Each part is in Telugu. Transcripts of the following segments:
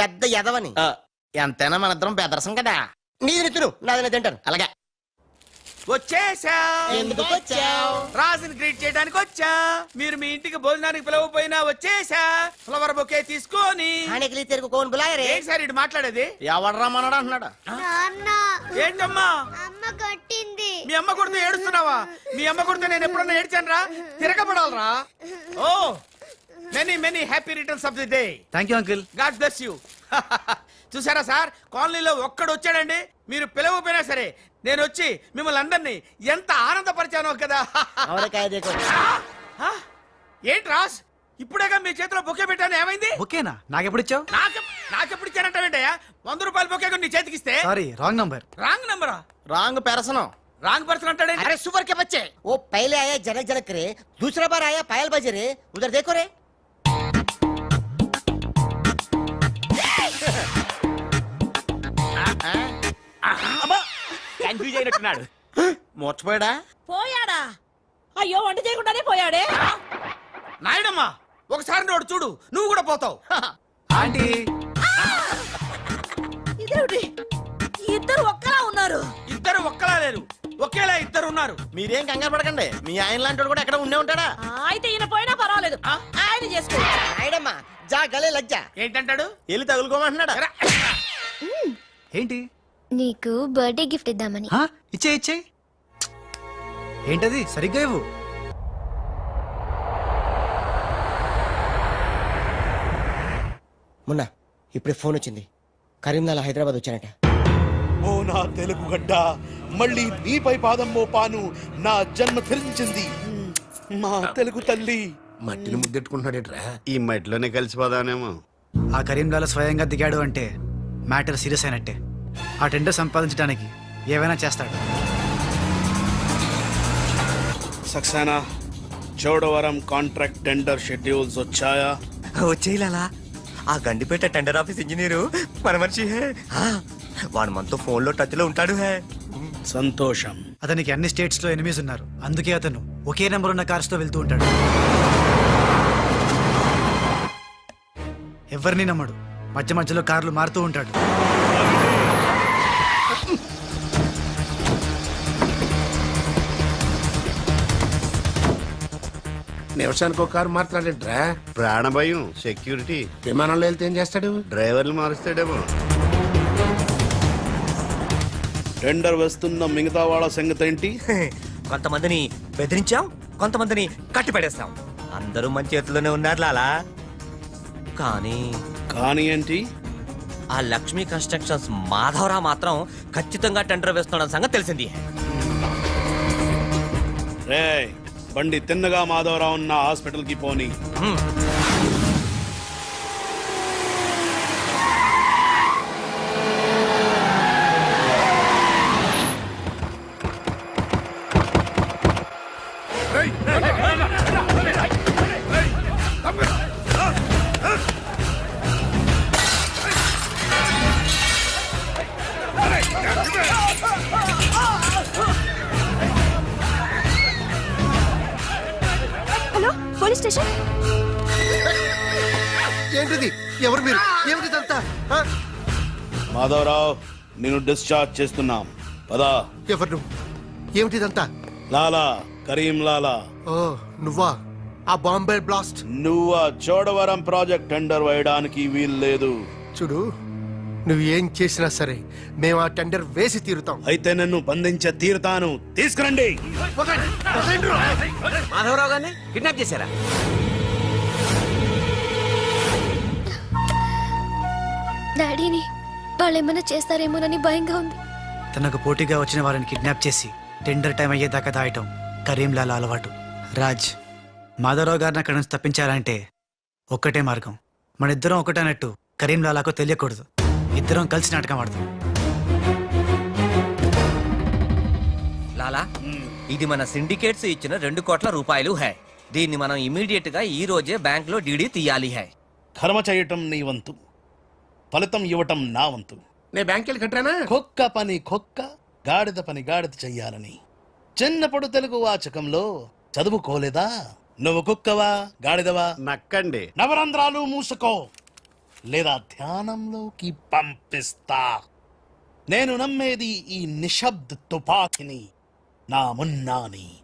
పెద్ద ఎదవని ఎంతైనా మన ఇద్దరం బెదరసం కదా. నీది నెత్తును నాది తింటాను. అలాగే. వచ్చేసా ఎందుకు వచ్చావ్? రాజుని గ్రీట్ చేయడానికి వచ్చా. మీరు మీ ఇంటికి భోజనానికి పిలవపోయినా వచ్చేసా. ఫ్లవర్ బొకే తీసుకొని. హానికలి తెరుగు కోన్ బులాయరే. ఏంటి సార్ ఇటు మాట్లాడేది? ఎవడరా మనడు అంటున్నాడు నాన్న. ఏంటమ్మా? అమ్మ కొట్టింది. మీ అమ్మ కొడితే ఏడుస్తున్నావా? మీ అమ్మ కొడితే నేను ఎప్పుడన్నా ఏడ్చాను రా తిరగబడాలరా. ఓ. Many many happy returns of the day thank you uncle God bless you చూసారా సార్ కాలనీలో ఒక్కడు వచ్చాడండి మీరు పిలవపోయినా సరే నేను వచ్చి మిమ్మల్ని అందరినీ ఎంత ఆనందపరిచానో కదా అవరకాయ దేకో ఆ? ఏంటి రాస్ ఇప్పుడేగా మీ చేతిలో బొకే పెట్టాను ఏమైంది ఓకేనా నాకెప్పుడు ఇచ్చావు నాకు నాకెప్పుడు ఇచ్చానంటావేంటయ్యా వంద రూపాయల బొకే నీ చేతికిస్తే సారీ రాంగ్ నంబర్ రాంగ్ నంబరా రాంగ్ పెరసనం రాంగ్ పర్సన్ అంటాడేంటి अरे सुपर के बच्चे वो पहले आया जनक जनक रे दूसरा बार आया पायल बजे रे उधर देखो रे కన్ఫ్యూజ్ అయినట్టున్నాడు. మోర్చిపోయాడా పోయాడా? అయ్యో వంట చేయకుండానే పోయాడే? నాయుడమ్మా ఒకసారి నోడు చూడు నువ్వు కూడా పోతావు. ఆంటీ. ఇదేమిటి? ఇద్దరు ఒక్కలా ఉన్నారు. ఇద్దరు ఒక్కలా లేరు. ఒకేలా ఇద్దరు ఉన్నారు. మీరేం కంగారు పడకండి. మీ ఆయన లాంటి వాడు కూడా ఎక్కడ ఉండే ఉంటాడా? అయితే ఈయన పోయినా పర్వాలేదు. ఆ? ఆయన చేసుకో. నాయుడమ్మా జా గలే లజ్జ. ఏంటంటాడు? వెళ్ళి తగులుకోమంటున్నాడా. ఏంటి? నీకు బర్త్డే గిఫ్ట్ ఇద్దామని? ఇచ్చే ఇచ్చే. ఏంటది? సరిగ్గా ఇవ్వు. మొన్న ఇప్పుడే ఫోన్ వచ్చింది. కరీంనాల హైదరాబాద్ వచ్చానట. ఓ నా తెలుగు గడ్డ మళ్ళీ నీపై పాదం మోపాను నా జన్మ ధరించింది మా తెలుగు తల్లి. మట్టిని ముద్దెట్టుకుంటున్నాడేట్రా? ఈ మట్టిలోనే కలిసిపోదానేమో. ఆ కరీంలాల స్వయంగా దిగాడు అంటే మ్యాటర్ సీరియస్ అయినట్టే. ఆ టెండర్ సంపాదించడానికి ఏవైనా చేస్తాడు. Saxena Chodavaram contract tender schedules వచ్చాయా? వచ్చేయాలా ఆ గండిపేట టెండర్ ఆఫీస్ ఇంజనీరు మన మనిషి హే. ఆ, వాడు మనతో ఫోన్లో టచ్లో ఉంటాడు హే. సంతోషం. అతనికి అన్ని స్టేట్స్లో ఎనిమిస్ ఉన్నారు. అందుకే అతను ఒకే నెంబర్ ఉన్న కార్స్తో వెళ్తూ ఉంటాడు. ఎవరిని నమ్మడు. మధ్య మధ్యలో కార్లు మారుతూ ఉంటాడు. నిమిషానికి ఒక కారు మాట్లాడేట్రా? ప్రాణభయం సెక్యూరిటీ విమానంలో వెళ్తే ఏం చేస్తాడు? డ్రైవర్లు మారుస్తాడేమో. టెండర్ వేస్తున్న మిగతా వాళ్ళ సంగతి ఏంటి? కొంతమందిని బెదిరించాం కొంతమందిని కట్టి పడేస్తాం అందరూ మన చేతిలోనే ఉన్నారు లాలా. కానీ కానీ ఏంటి? ఆ లక్ష్మీ కన్స్ట్రక్షన్స్ మాధవరావు మాత్రం ఖచ్చితంగా టెండర్ వేస్తున్న సంగతి తెలిసింది. రే బండి తిన్నగా మాధవరావు ఉన్న హాస్పిటల్కి పోని. Police station? ఏంటిది? ఎవరు మీరు? ఏమిటిదంతా? మాధవరావు నేను డిశ్చార్జ్ చేస్తున్నాం. పదా. ఎవరు నువ్వు? ఏమిటిదంతా లాలా కరీం లాలా. ఓ నువ్వా? ఆ బాంబే బ్లాస్ట్? నువ్వు ఆ చోడవరం ప్రాజెక్ట్ టెండర్ వేయడానికి వీల్లేదు చూడు నువ్వు ఏం చేసినా సరే మేము ఆ టెండర్ వేసి తీరుతాం. అయితే నన్ను బంధించే తీరుతాను తీసుకురండి. మాధవరావు గారిని కిడ్నాప్ చేశారా? డాడీని వాళ్ళు ఏమైనా చేస్తారేమోనని భయంగా ఉంది. తనకు పోటీగా వచ్చిన వారిని కిడ్నాప్ చేసి టెండర్ టైం అయ్యేదాకా దాయటం కరీంలాల అలవాటు. రాజ్ మాధవరావు గారిని అక్కడి నుంచి తప్పించాలంటే ఒక్కటే మార్గం. మన ఇద్దరం ఒకటన్నట్టు కరీంలాలాకు తెలియకూడదు. ఇద్దరం కలిసి నాటకం ఆడదాం లాలా ఇది మన సిండికేట్స్ ఇచ్చిన రెండు కోట్ల రూపాయలు హై. దీన్ని మనం ఇమీడియట్గా ఈ రోజే బ్యాంక్లో డీడీ తీయాలి హై. కర్మ చేయటం నీ వంతు ఫలితం ఇవ్వటం నా వంతు. నేను బ్యాంక్ వెళ్ళి కట్టానా? కుక్క పని కుక్క గాడిద పని గాడిద చెయ్యాలని. చిన్నప్పుడు తెలుగు వాచకంలో చదువుకోలేదా? నువ్వు కుక్కవా గాడిదవా? నక్కండి. నవరంధ్రాలు మూసుకో. లేదా ధ్యానంలోకి పంపిస్తా. నేను నమ్మేది ఈ నిశ్శబ్ద తుపాకిని. నా మున్నాని.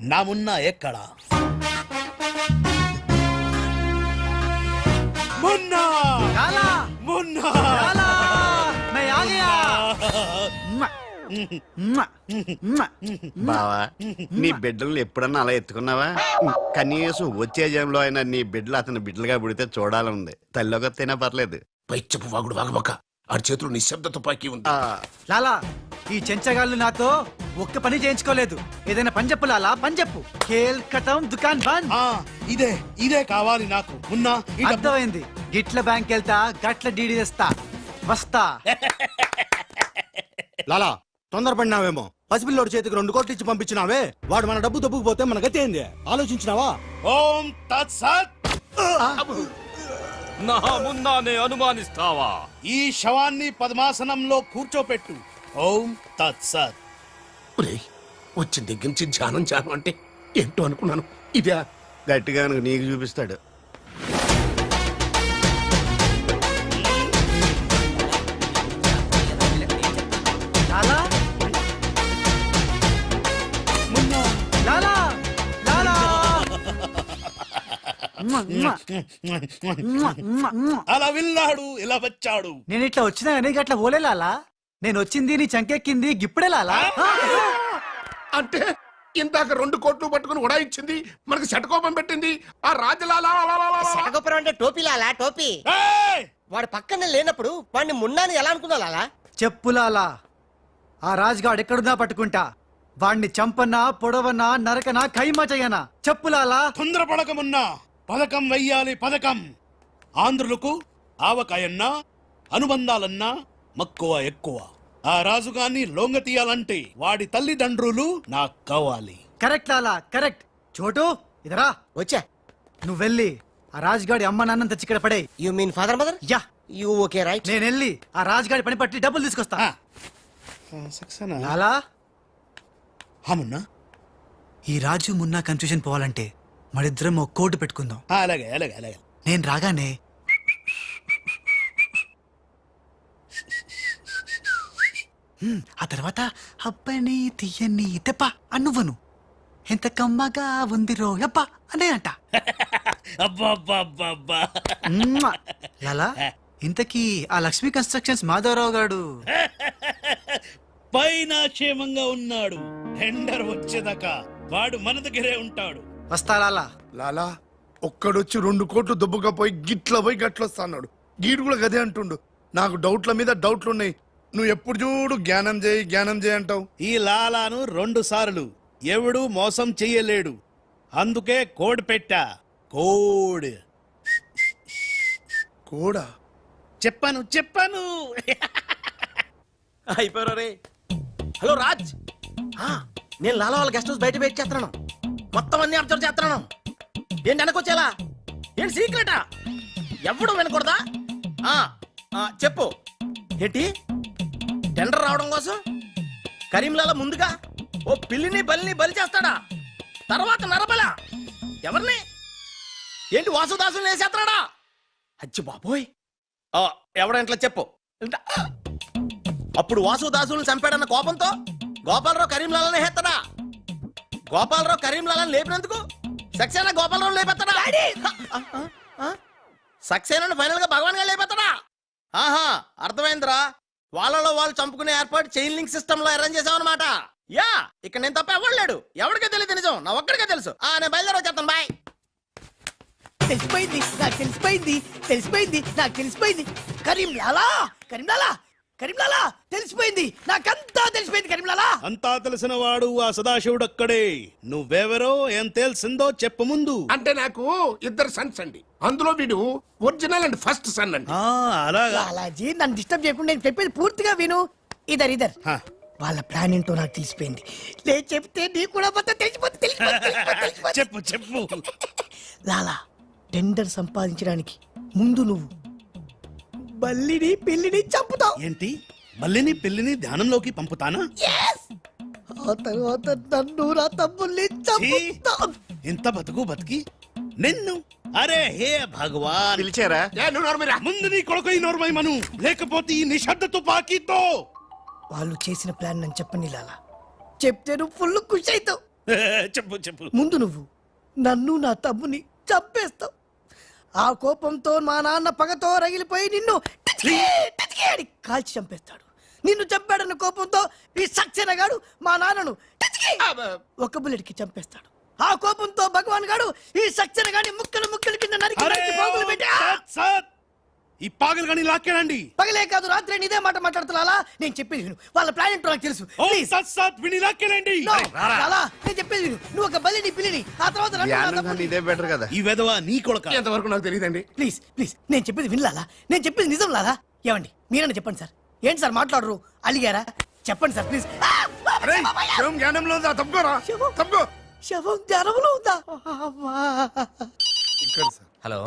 నా మున్నా ఎక్కడ? మున్నా! బావా నీ బిడ్డలను ఎప్పుడన్నా అలా ఎత్తుకున్నావా? కనీసం వచ్చే జంలో అయినా నీ బిడ్డలు అతని బిడ్డలుగా పుడితే చూడాలనుంది. తల్లిలోకి వస్తేనే పర్లేదు. పై చెప్పు వాగుడు వాగబక్క. ఆడి చేతిలో నిశ్శబ్ద తుపాకీ ఉంది. ఆ, లాలా ఈ చెంచగాళ్ళు నాతో ఒక్క పని చేయించుకోలేదు. ఏదైనా పని చెప్పు లాలా పని చెప్పు. ఖేల్ కటం దుకాన్ బంద్. ఆ, ఇదే ఇదే కావాలి నాకు. డబ్బు. అర్థమైంది. గిట్ల బ్యాంక్ వెళ్తా గట్ల డీడీ తెస్తా. వస్తా. లాలా తొందరపడినావేమో? పసిపిల్లోడి చేతికి రెండు కోట్లు ఇచ్చి పంపించినావే? వాడు మన డబ్బు దబ్బుకుపోతే మన గతి ఏంది? ఆలోచించినావా? ఓం తత్సత్! నా మున్నానే అనుమానిస్తావా? ఈ శవాన్ని పద్మాసనంలో కూర్చోపెట్టు. ఓం తత్సత్! వచ్చిన దగ్గర నుంచి ధ్యానం ధ్యానం అంటే ఏంటో అనుకున్నాను. ఇదే గట్టిగా నీకు చూపిస్తాడు. అలా విన్నాడు ఇలా వచ్చాడు. నేను ఇట్లా వచ్చినా కానీ గట్ల ఓలే లాలా. నేను వచ్చింది నీ చంకెక్కింది గిప్పుడే లాలా? అంటే ఇందాక రెండు కోట్లు పట్టుకుని ఉడాయించింది మనకి శటకోపం పెట్టింది ఆ రాజలాలా అంటే టోపీ లాలా టోపీ? ఏయ్! వాడు పక్కన లేనప్పుడు వాడిని మున్నాని ఎలా అనుకున్నా లాలా? చెప్పు లాలా. ఆ రాజుగాడు ఎక్కడున్నా పట్టుకుంటా. వాణ్ణి చంపనా పొడవనా నరకనా ఖైమా చెయ్యనా చెప్పు లాలా. తొందరపడకమున్నా. పథకం వెయ్యాలి పథకం! ఆంధ్రులకు ఆవకాయన్నా అనుబంధాలన్నా మక్కువ ఎక్కువ. ఆ రాజుగాన్ని లొంగ తీయాలంటే వాడి తల్లిదండ్రులు నాకు కావాలి. Correct Lala correct. చోటు ఇదరా. వచ్చా. నువ్వు వెళ్ళి ఆ రాజుగాడి అమ్మ నాన్న తెచ్చి ఇక్కడ పడే you mean father mother ya. You okay right నేను వెళ్ళి ఆ రాజుగాడి పని పట్టి డబ్బులు తీసుకొస్తా? లాలా. హా, మున్నా. ఈ రాజు మున్నా కన్ఫ్యూజన్ పోవాలంటే మరిద్దరం ఒక కోటు పెట్టుకుందాం. ఆ, అలాగే అలాగే అలాగే. నేను రాగానే హ్మ్, ఆ తర్వాత అబ్బని తీయని తెప్ప అన్నువ్వను ఎంత కమ్మగా ఉంది రో యప్ప అనే అంట. అబ్బా అబ్బా అబ్బా అబ్బా మ్మ్. లాలా ఇంతకీ ఆ లక్ష్మీ కన్స్ట్రక్షన్స్ మాధవరావు గాడు పైన క్షేమంగా ఉన్నాడు. టెండర్ వచ్చేదాకా వాడు మన దగ్గరే ఉంటాడు. వస్తా లాలా. లాలా ఒక్కడొచ్చి రెండు కోట్లు దుబ్బగా పోయి గిట్ల పోయి గట్లొస్తాడు గీడు కూడా గదే అంటుండు. నాకు డౌట్ల మీద డౌట్లు ఉన్నాయి నువ్వు ఎప్పుడు చూడు జ్ఞానం చేయి జ్ఞానం చేయి అంటావు. ఈ లాలాను రెండు సార్లు. ఎవడు మోసం చెయ్యలేడు. అందుకే కోడ్ పెట్టా. కోడ్. కూడా? చెప్పాను చెప్పాను. అయిపోయారు రే? హలో రాజ్. ఆ, నేను లాలా వాళ్ళ గెస్ట్ హౌస్ బయట వెయిట్ చేస్తున్నాను. మొత్తం అన్ని అబ్జర్వ్ చేస్తున్నాను. ఏంటి వెనకొచ్చేలా ఏంటి సీక్రెటా? ఎవడు వినకూడదా? ఆ, ఆ, చెప్పు. ఏంటి? టెండర్ రావడం కోసం? కరీంలాల ముందుగా? ఓ పిల్లిని బలిని బలి చేస్తాడా? తర్వాత నరబల. ఎవరిని? ఏంటి వాసుదాసుని వేసేస్తాడా అచ్చి బాబోయ్. ఆ, ఎవడంట్లా చెప్పు. ఇంట- అప్పుడు వాసుదాసుని చంపాడన్న కోపంతో గోపాలరావు కరీంలాలని హెత్తడా? గోపాలరావు కరీంలాలని లేపినందుకు సక్సేనా గోపాలరావు లేపెత్తడా? సక్సేనాను ఫైనల్గా భగవాన్గా లేపెత్తడా? ఆహా అర్థమైందిరా. వాళ్ళలో వాళ్ళు చంపుకునే ఏర్పాటు చైన్ లింక్ సిస్టమ్లో అరేంజ్ చేసామన్నమాట యా ఇక్కడ నేను తప్ప ఎవడు లేడు. ఎవరికే తెలియదు నిజం. నా ఒక్కడికే తెలుసు. ఆ నేను బయలుదేరి వచ్చేస్తాను బాయ్. తెలిసిపోయింది. నాకు తెలిసిపోయింది. తెలిసిపోయింది. నాకు తెలిసిపోయింది. కరీంలాలా? కరీంలాలా? కరీంలాలా తెలిసిపోయింది. నాకంతా తెలిసిపోయింది కరీంలాలా. అంతా తెలిసిన వాడు ఆ సదాశివుడు అక్కడే నువ్వెవరో ఏం తెలిసిందో చెప్పు ముందు. అంటే నాకు ఇద్దరు సన్స్ అండి. అందులో వీడు ఒరిజినల్ అండ్ ఫస్ట్ సన్ అండి. ఆ, అలాగా. లాలాజీ నన్ను డిస్టర్బ్ చేయకుండా నేను చెప్పేది పూర్తిగా విను. ఇదర్ ఇదర్. హా. వాళ్ళ ప్లాన్ ఏంటో నాకు తెలిసిపోయింది. లే చెప్తే నీకు కూడా మొత్తం తెలిసిపోతుంది, తెలిసిపోతుంది. చెప్పు చెప్పు. లాలా టెండర్ సంపాదించడానికి ముందు నువ్వు బల్లిని పిల్లిని చంపుతావు. ఏంటి? మల్లిని పిల్లిని ధ్యానంలోకి పంపుతానా? ఆ తర్వాత నన్ను నా తమ్ముల్ని చంపుతావు. ఇంత బతుకు బతికి నిన్ను అరే హే భగవాన్. పిలిచారా? ముందు నీ కొడుకు నోర్మై మను. లేకపోతే ఈ నిశ్శబ్ద తుపాకీతో వాళ్ళు చేసిన ప్లాన్ నన్ను చెప్పని లాలా. చెప్తే నువ్వు ఫుల్ ఖుషి అవుతావు. చెప్పు చెప్పు. ముందు నువ్వు నన్ను నా తమ్ముని చంపేస్తావు. ఆ కోపంతో మా నాన్న పగతో రగిలిపోయి నిన్ను కాల్చి చంపేస్తాడు నిన్ను చంపాడన్న కోపంతో ఈ సక్సేనా గాడు మా నాన్నను ఒక బుల్లెట్కి చంపేస్తాడు ఆ కోపంతో భగవాన్ గాడు ఈ సక్సేనా గాని ముక్కలు ముక్కలు కింద నరికి నరికి పోగులు పెట్టి. ఈ పాగలు కానీ లాక్కేనండి. పగలే కాదు రాత్రి నీదే మాట మాట్లాడుతున్నా నేను చెప్పేది విను. వాళ్ళ ప్లాన్ ఏంటో నాకు తెలుసు. ఓ Please. సత్ సత్ విని లాక్కేనండి. No, లాలా, నేను చెప్పేది విను. నువ్వు ఒక బలిని పిల్లిని ఆ తర్వాత ధ్యానం తమ్ముడిని- ఇదే బెటర్ కదా. ఈ వెధవ నీ కొడుక? ఎంతవరకు నాకు తెలియదండి. ప్లీజ్ ప్లీజ్ నేను చెప్పేది వినలాలా నేను చెప్పేది నిజం లాలా. ఏమండి మీరన్నా చెప్పండి సార్. ఏంటి సార్ మాట్లాడరు? అలిగారా? చెప్పండి సార్ ప్లీజ్ అరే శివం జ్ఞానంలో ఉందా? తప్పుకోరా. శవం. తప్పుకో. శవం జ్వరంలో ఉందా? అమ్మా. ఇక్కడ సార్. హలో.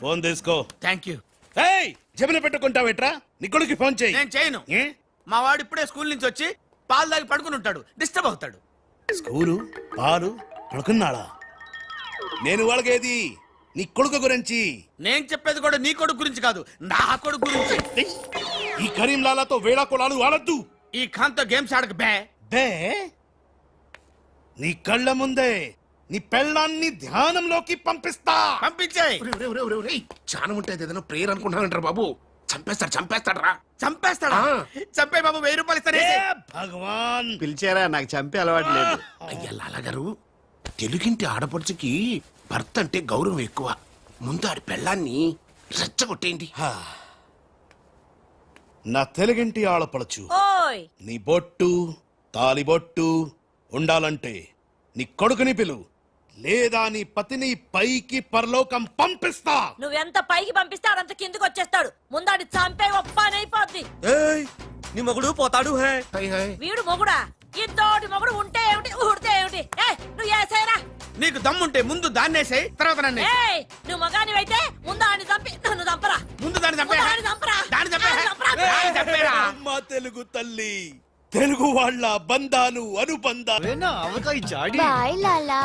ఫోన్ తీసుకో. Thank you. ఏయ్! జమిన పెట్టుకుంటావేట్రా నీ కొడుకు ఫోన్ చేయి. నేను చేయను. ఏ? మా వాడు ఇప్పుడే స్కూల్ నుంచి వచ్చి పాలు తాగి పడుకుని ఉంటాడు. డిస్టర్బ్ అవుతాడు. స్కూలు పాలు పడుకున్నాడా? నేను వాళ్ళకేది? నీ కొడుకు గురించి. నేను చెప్పేది కూడా నీ కొడుకు గురించి కాదు నా కొడుకు గురించి. ఏయ్, ఈ కరీం లాలాతో వేళా కొలాలు ఆడద్దు. ఈ ఖాన్తో గేమ్స్ ఆడక బే. బే? నీ కళ్ళ ముందే. నీ పెళ్ళాన్ని ధ్యానంలోకి పంపిస్తా. పంపించేయ్ చాలా ఉంటుంది ఏదైనా ప్రేయర్ అనుకుంటానంటారు బాబు? చంపేస్తాడు చంపేస్తాడు? రా చంపేస్తాడా చంపే బాబు వెయ్యి రూపాయలు ఇస్తానే ఏ భగవాన్. పిలిచారా? నాకు చంపే అలవాటు లేదు. అయ్యా లాలగారు తెలుగింటి ఆడపడుచుకి భర్త అంటే గౌరవం ఎక్కువ. ముందు ఆడి పెళ్ళాన్ని రెచ్చగొట్టేయండి. నా తెలుగింటి ఆడపడచ్చు ఓయ్. నీ బొట్టు తాలిబొట్టు ఉండాలంటే నీ కొడుకుని పిలు. లేదా నీ పతిని పైకి పరలోకం పంపిస్తా. నువ్వెంత పైకి పంపిస్తే ఆడంత కిందకి వచ్చేస్తాడు. ముందాడి చంపే ఒప్పనైపోద్ది. ఏయ్, నీ మొగుడు పోతాడు హే. High high. వీడు మొగుడా? ఇంతోటి మొగుడు ఉంటే ఏమిటి? ఊడితే ఏమిటి? ఏ నువ్వు ఏసైనా నీకు దమ్ముంటే ముందు దాన్నేసాయి తర్వాత నన్ను ఏయ్ నువ్వు మగానివైతే ముందు ఆడిని చంపి నన్ను చంపరా. ముందు దాన్ని చంపే ముందు ఆడిని చంపరా. దాన్ని చంపే ఆడిని చంపరా. దాన్ని చంపేరా అమ్మ తెలుగు తల్లి. తెలుగు వాళ్ళ బంధాలు అనుబంధాలు బాయ్ లాలా.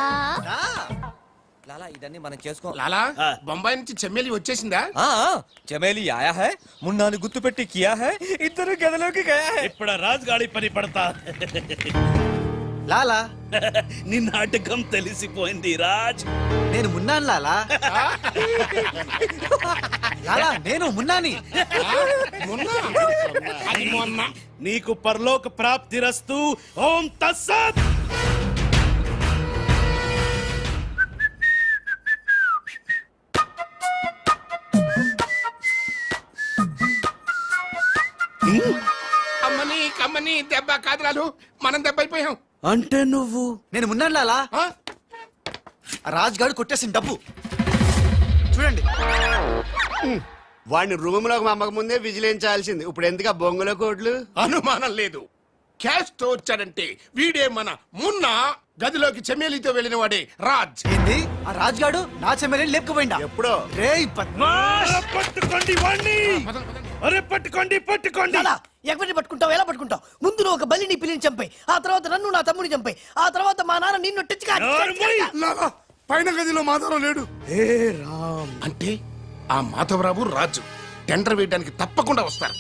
లాలా ఇదన్నీ మనం చేసుకో లాలా బొంబాయి నుంచి చెమ్మేలి వచ్చేసిందా? ఆ, చమేలి ఆయా హై మున్నాని గుర్తు పెట్టి కియా హై ఇద్దరు గదిలోకి గయా హై. ఇప్పుడు రాజుగాడి పని పడతా. లాలా. నీ నాటకం తెలిసిపోయింది రాజ్. నేను మున్నాను లాలా. లాలా నేను మున్నాని. అది మొన్న నీకు పరలోక ప్రాప్తి రస్తు. ఓం తస్సత్. అమ్మని కమ్మని దెబ్బ కాదురాలు మనం దెబ్బ అయిపోయాం అంటే నువ్వు? నేను మున్నాను లాలా. రాజుగాడు కొట్టేసిన డబ్బు. చూడండి. వాడిని రూమ్లోకి మమ్మక ముందే విజిలించాల్సింది ఇప్పుడు ఎందుకు ఆ బొంగుల కోట్లు? అనుమానం లేదు. క్యాష్తో వచ్చాడంటే వీడే మన మున్న గదిలోకి చెమ్మేలితో వెళ్ళిన వాడే రాజ్. ఏంది? ఆ రాజుగాడు నా చెల్లెని లేపుకుపోయిందా ఎప్పుడో? రేయ్ పద్మా పట్టుకోండి వాణ్ణి! అరే పట్టుకోండి పట్టుకోండి. లాలా, ఎవరిని పట్టుకుంటావు ఎలా పట్టుకుంటావు? ముందు నువ్వు ఒక బలిని పిల్లిని చంపాయి ఆ తర్వాత నన్ను నా తమ్ముని చంపాయి ఆ తర్వాత మా నాన్న నిన్ను. లాలా పైన గదిలో మాత్రం లేడు. హే రామ్. అంటే ఆ మాధవరావు రాజు. టెండర్ వేయడానికి తప్పకుండా వస్తారు.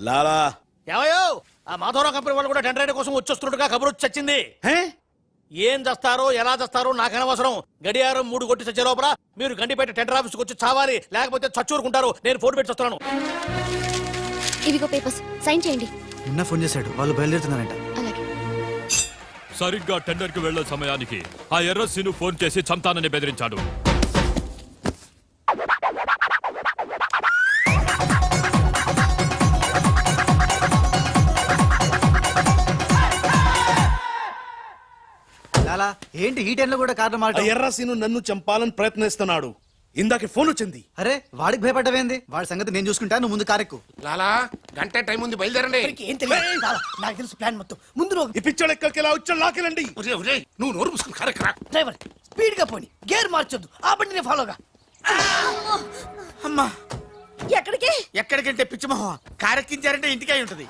లాలా. ఏమయ్యో? ఆ మాధవరావు కంపెనీ వాళ్ళు కూడా టెండర్ కోసం వచ్చేస్తున్నట్టుగా కబురు వచ్చి చచ్చింది. హే? ఏం చేస్తారో ఎలా చేస్తారో నాకు అనవసరం. గడియారం మూడు కొట్టి చచ్చే లోపల మీరు గండిపేట టెండర్ ఆఫీస్కి వచ్చి చావాలి లేకపోతే చచ్చూరుకుంటారు. నేను ఫోన్ పెట్టి వస్తున్నాను ఇవిగో పేపర్స్ సైన్ చేయండి. నిన్న ఫోన్ చేశాడు వాళ్ళు బయలుదేరుతున్నారంట. అలాగే. సరిగ్గా టెండర్కి వెళ్ళే సమయానికి ఆ ఎర్రస్సీను ఫోన్ చేసి చంతానని బెదిరించాడు. లాలా ఏంటి ఈ టైంలో కూడా కారణం ఆ మాట ఎర్రసీను నన్ను చంపాలని ప్రయత్నిస్తున్నాడు. ఇందాక ఫోన్ వచ్చింది. అరే వాడికి భయపడ్డవేంది? వాడి సంగతి నేను చూసుకుంటా నువ్వు ముందు కారెక్కు. లాలా గంట టైం ఉంది బయలుదేరండి. ఇప్పటికి ఏం తెలియదు. చాలా, నాకు తెలుసు ప్లాన్ మొత్తం. ముందు నువ్వు ఈ పిచ్చోడు ఎక్కడికి ఇలా వచ్చాడు లాకెళ్ళండి నువ్వు నోరు కరెక్రా డ్రైవర్ స్పీడ్గా పోని. గేర్ మార్చొద్దు. ఆ బండిని ఫాలోగా అమ్మా. ఎక్కడికి? ఎక్కడికంటే పిచ్చిమోహం. కారెక్కించారంటే ఇంటికి అయి ఉంటది.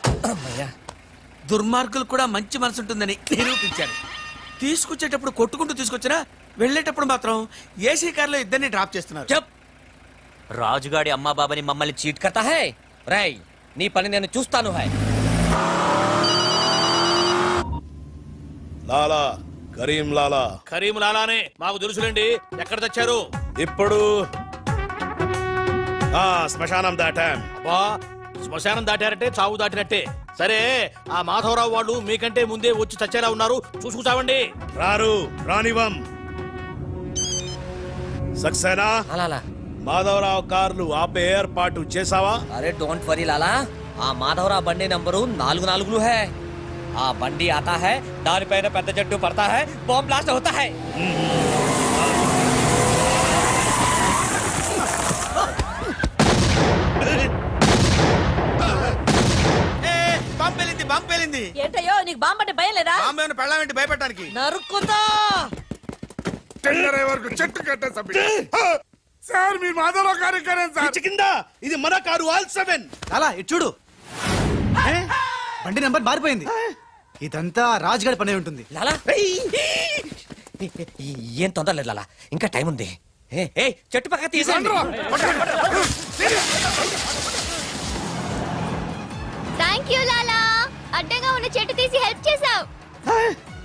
దుర్మార్గులు కూడా మంచి మనసు ఉంటుందని నిరూపించారు తీసుకొచ్చేటప్పుడు కొట్టుకుంటూ తీసుకొచ్చినా వెళ్ళేటప్పుడు మాత్రం ఏసీ కార్లో ఇద్దరిని డ్రాప్ చేస్తున్నారు. చెప్. రాజుగాడి అమ్మా బాబాని మమ్మల్ని చీట్ కర్తా హై? రై నీ పని నేను చూస్తాను హై. లాలా కరీం లాలా. కరీం లాలానే మాకు తెలుసులేండి ఎక్కడ తెచ్చారు? ఇప్పుడు ఆ శ్మశానం దాటాం. బా శ్మశానం దాటారంటే చావు దాటినట్టే. సరే ఆ మాధవరావు వాళ్ళు మీకంటే ముందే వచ్చి చచ్చేలా ఉన్నారు. చూసుకుంటామండి రారు రానివం సక్సేనా? అలాలా మాధవరావు కార్లు ఆపే ఏర్పాటు చేసావా అరే డోంట్ వరీ లాలా. ఆ మాధవరావు బండి నంబరు నాలుగు నాలుగులు హై. ఆ బండి ఆతా హై దానిపైన పెద్ద జట్టు పడతా హై బాంబ్ బ్లాస్ట్ అవుతా హై. పంపేలింది పంపేలింది ఏంటయ్యో నీకు బాంబంటే భయం లేదా? బాంబే పెళ్ళామేంటి భయపెట్టడానికి? నరుక్కుతా టెండర్ వరకు చెట్టు కట్టేసి సార్ మీ మాధవరావు కార్యక్రమం సార్. కింద! ఇది మన కారు ఆల్ సెవెన్. లాలా ఇటు చూడు. ఏ? బండి నెంబర్ మారిపోయింది. ఇదంతా రాజుగాడి పనే ఉంటుంది. లాలా? ఏం తొందర లేదు లాలా. ఇంకా టైం ఉంది. ఏ ఏ చెట్టు పక్క తీసేయండి. Thank you Lala. అడ్డంగా ఉన్న చెట్టు తీసి హెల్ప్ చేసావు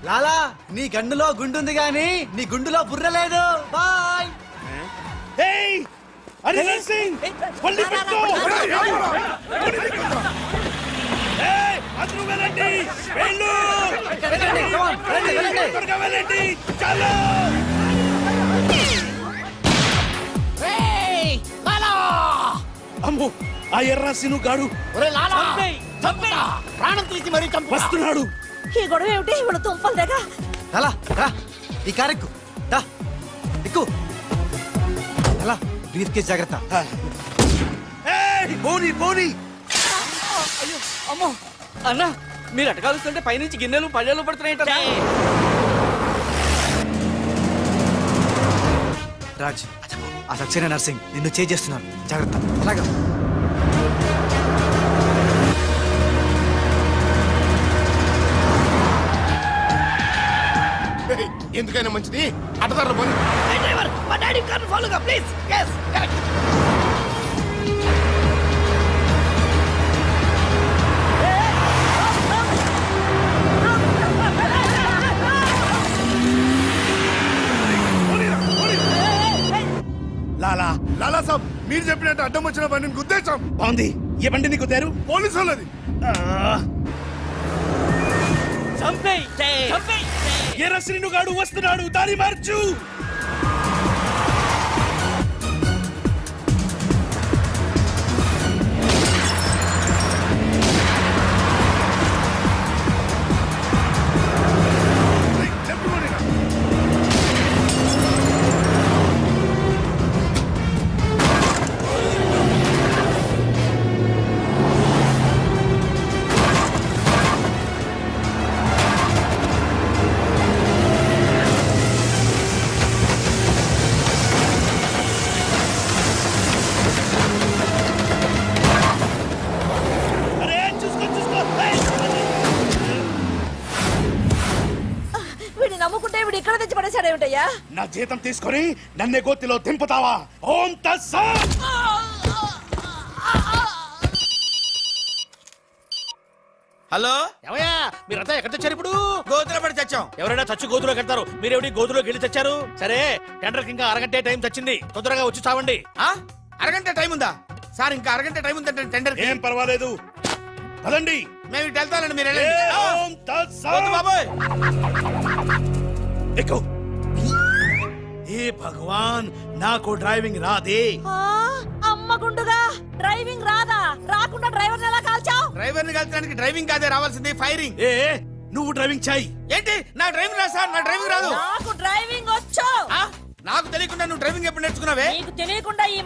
లాలా నీ గన్నులో గుండుంది గాని నీ గుండులో బుర్ర లేదు. బాయ్. ఏయ్ హరిహర్ సింగ్ పల్లి పెట్టు ఏయ్ అందరూ వెళ్ళండి. వెళ్ళు. త్వరగా వెళ్ళండి. చాలు. అమ్మో ఆ ఎర్రాసిను గాడు ప్రాణం తీసి మరీ చంపు వస్తున్నాడు. ఈ గొడవ ఏమిటి? ఇవాళ తుంపలు దగ్గర. లాలా రా ఈ కారెక్కు. దా. ఎక్కు. లాలా బ్రీఫ్ కేస్ జాగ్రత్త పోనీ పోనీ. అమ్మో. అన్న మీరు అటకాలుస్తుంటే పైనుంచి గిన్నెలు పళ్ళెలు పడుతున్నాయి రాజ్ ఆ సక్సేనా నర్సింగ్ నిన్ను చేస్తున్నాను. జాగ్రత్త. అలాగా. ఎందుకైనా మంచిది? అటదారు పోనీ. డ్రైవర్ మా daddy car ఫాలోగా please yes correct Lala. Lala saab మీరు చెప్పినట్టు అడ్డం వచ్చిన బండిని గుద్దేశాం బాగుంది. ఏ బండి నీకు తేరు? పోలీసు వాళ్ళది. ఎర్రసిను శ్రీనుగాడు వస్తున్నాడు. దారి మార్చు జీతం తీసుకొని నన్నే గోతిలో దింపుతావా? ఓం తస్సా హలో? ఏమయ్యా మీరంతా ఎక్కడ తెచ్చారు ఇప్పుడు? గోతులో పడి తెచ్చాం. ఎవరైనా చచ్చి గోతులో కడతారు. మీరేమిటి గోతులోకి వెళ్ళి తెచ్చారు? సరే టెండర్ ఇంకా అరగంటే టైం తెచ్చింది. తొందరగా వచ్చి చావండి. ఆ? అరగంట టైం ఉందా? సార్ ఇంకా అరగంట టైం ఉందంటే టెండర్ ఏం పర్వాలేదు. పదండి. మేము ఇటు వెళ్తానండి మీరు వెళ్ళండి. ఆ, ఓం. వద్దు బాబోయ్. ఎక్కు. ఏ భగవాన్ నాకు డ్రైవింగ్ రాదే. ఆ, అమ్మ గుండుగా డ్రైవింగ్ రాదా? రాకుండా డ్రైవర్ ఎలా కాల్చావు? డ్రైవర్ని కలిపడానికి డ్రైవింగ్ కాదే రావాల్సింది ఫైరింగ్. ఏ నువ్వు డ్రైవింగ్ చాయి. ఏంటి? నా డ్రైవింగ్ రా సార్ నా డ్రైవింగ్ రాదు. నాకు డ్రైవింగ్ వచ్చు. ఆ? నాకు తెలియకుండా నువ్వు డ్రైవింగ్ ఎప్పుడు నేర్చుకున్నావే? నీకు తెలియకుండా ఈ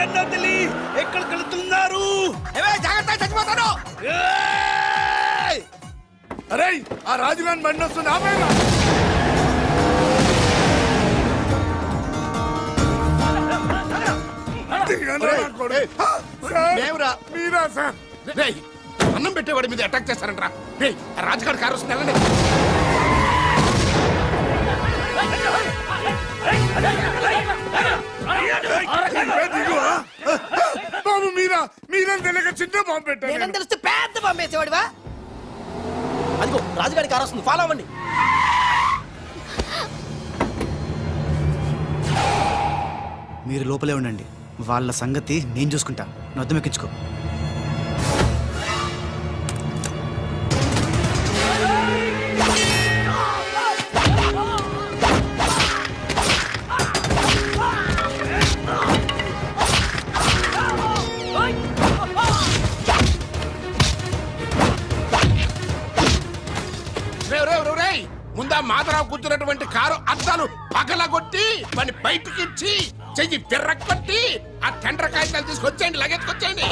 వదిలి ఎక్కడికి వెళ్తున్నారు ఏవే, జాగ్రత్త చచ్చిపోతాను! అరే ఆ రాజుగాని బండి వస్తుంది ఆపేరా. మీరా సార్ రేయ్, అన్నం పెట్టేవాడి మీద అటాక్ చేస్తారంట్రా ఆ రాజుగారి కారు వస్తుంది వెళ్ళండి దిగువా? బాబు మీరా మీరేం తెలియక చిన్న బాంబు పెట్టారు నేనేం తెలిస్తే పెద్ద పంపేసేవాడివా అదిగో రాజుగారి కారు వస్తుంది. ఫాలో అవ్వండి. మీరు లోపలే ఉండండి. వాళ్ళ సంగతి నేను చూసుకుంటా. నొద్దం రేయ్. ముందా మాధరావు కూర్చున్నటువంటి కారు అద్దాలు పగలగొట్టి మన బయటికి ఇచ్చి చెయ్యి తిర్రకొట్టి ఆ టెండర్ కాగితాలు తీసుకొచ్చేయండి లగెత్తుకొచ్చేయండి